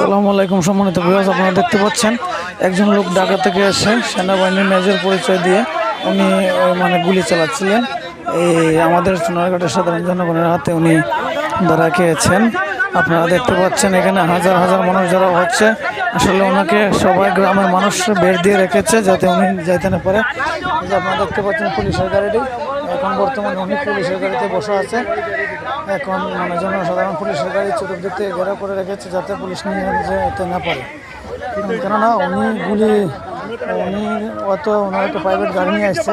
আসসালামু আলাইকুম সম্মানিত ভিউয়ার্স আপনারা দেখতে পাচ্ছেন, একজন লোক ঢাকা থেকে এসে সেনাবাহিনীর মেজর পরিচয় দিয়ে উনি মানে গুলি চালাচ্ছিলেন। এই আমাদের সোনারঘাটের সাধারণ জনগণের হাতে উনি ধরা খেয়েছেন। আপনারা দেখতে পাচ্ছেন এখানে হাজার হাজার মানুষ যারা হচ্ছে। আসলে ওনাকে সবাই গ্রামের মানুষ বের দিয়ে রেখেছে যাতে উনি যাইতে না পারে। আপনারা দেখতে পাচ্ছেন পুলিশের গাড়িটি। এখন বর্তমানে উনি পুলিশের গাড়িতে বসে আছে। এখন মানে জনসাধারণ পুলিশের গাড়ি চতুর্দিক থেকে ঘেরাও করে রেখেছে যাতে পুলিশ নিয়ে যেতে না পারে। কেননা উনি গুলি, উনি অত, ওনার একটা প্রাইভেট গাড়ি নিয়ে আসছে।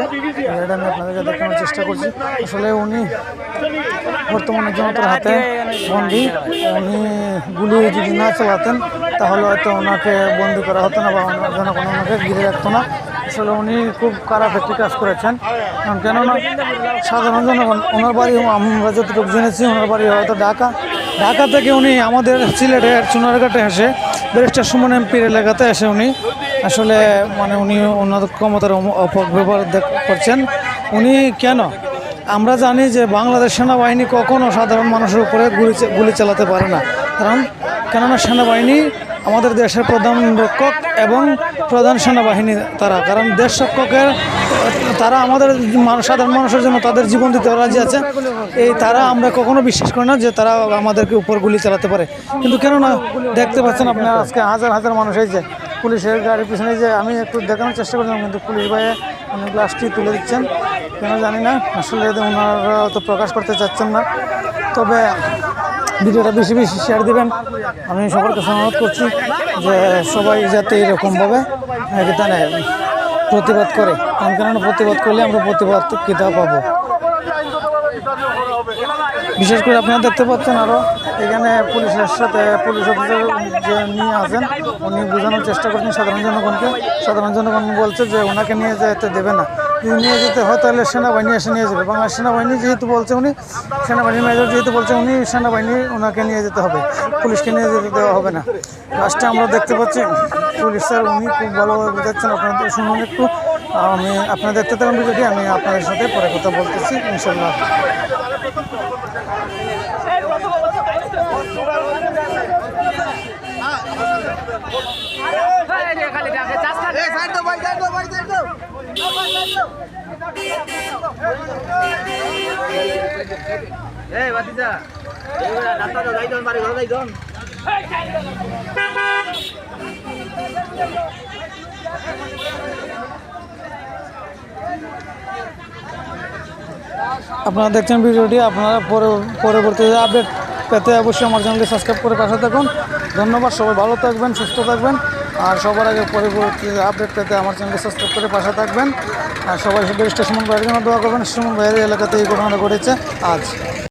গাড়িটা আমি আপনাদেরকে দেখানোর চেষ্টা করছি। আসলে উনি বর্তমানে জনতার হাতে বন্দি। উনি গুলি যদি না চালাতেন, তাহলে হয়তো ওনাকে বন্দি করা হতো না বা অন্য জনগণ ওনাকে ঘিরে রাখতো না। আসলে উনি খুব খারাপ একটি কাজ করেছেন। কেননা সাধারণ জনগণ, ওনার বাড়ি আমরা যতটুকু জেনেছি, ওনার বাড়ি হয়তো ঢাকা। ঢাকা থেকে উনি আমাদের সিলেটের চুনারঘাটে এসে, ব্যারিস্টার সুমন এমপির এলাকাতে এসে উনি আসলে মানে উনি ওনার ক্ষমতার অপব্যবহার করছেন। উনি কেন? আমরা জানি যে বাংলাদেশ সেনাবাহিনী কখনও সাধারণ মানুষের উপরে গুলি গুলি চালাতে পারে না। কারণ কেননা সেনাবাহিনী আমাদের দেশের প্রধান রক্ষক এবং প্রধান সেনাবাহিনী তারা। কারণ দেশ রক্ষকের, তারা আমাদের সাধারণ মানুষের জন্য তাদের জীবন দিতে রাজি আছে। এই তারা আমরা কখনো বিশ্বাস করি না যে তারা আমাদেরকে উপর গুলি চালাতে পারে। কিন্তু কেননা, দেখতে পাচ্ছেন আপনারা আজকে হাজার হাজার মানুষ, এই যে পুলিশের গাড়ির পিছনে যে আমি একটু দেখানোর চেষ্টা করছিলাম কিন্তু পুলিশ ভাইয়ে উনি গ্লাসটি তুলে দিচ্ছেন। কেন জানি না, আসলে ওনারা তো প্রকাশ করতে চাচ্ছেন না। তবে ভিডিওটা বেশি বেশি শেয়ার দিবেন। আমি সবার কাছে অনুরোধ করছি যে সবাই যাতে এরকমভাবে এখানে প্রতিবাদ করে। কারণ প্রতিবাদ করলে আমরা প্রতিবাদ কিতাব পাবো। বিশেষ করে আপনারা দেখতে পাচ্ছেন আরও এখানে পুলিশের সাথে পুলিশ অফিসার যে নিয়ে আসেন উনি বোঝানোর চেষ্টা করছেন সাধারণ জনগণকে। সাধারণ জনগণ বলছে যে ওনাকে নিয়ে যেতে দেবে না। নিয়ে যেতে হয়, তাহলে সেনাবাহিনী এসে নিয়ে যাবে। বাংলাদেশ সেনাবাহিনী যেহেতু বলছে উনি, সেনাবাহিনী মেজর যেহেতু বলছে উনি, সেনাবাহিনী ওনাকে নিয়ে যেতে হবে। পুলিশকে নিয়ে যেতে দেওয়া হবে না। লাস্টে আমরা দেখতে পাচ্ছি, পুলিশ স্যার উনি খুব ভালোভাবে বোঝাচ্ছেন আপনাদের শুনুন একটু। আমি আপনারা দেখতে থাকুন ভিডিওটি, আমি আপনাদের সাথে পরে কথা বলতেছি ইনশাল্লাহ এই আপনারা দেখছেন ভিডিওটি, আপনারা পরে পরবর্তীতে আপডেট পেতে অবশ্যই আমার চ্যানেলটি সাবস্ক্রাইব করে পাশে থাকুন। ধন্যবাদ, সবাই ভালো থাকবেন, সুস্থ থাকবেন। আর সবার আগে পরিবর্তী আপডেট পেতে আমার চ্যানেলটি সাবস্ক্রাইব করে পাশে থাকবেন। আর সবাই ব্যারিস্টার স্টেশন ভাইয়ের জন্য দোয়া করবেন। স্টেশন ভাইয়ের এলাকাতে এই ঘটনাটা ঘটেছে আজ।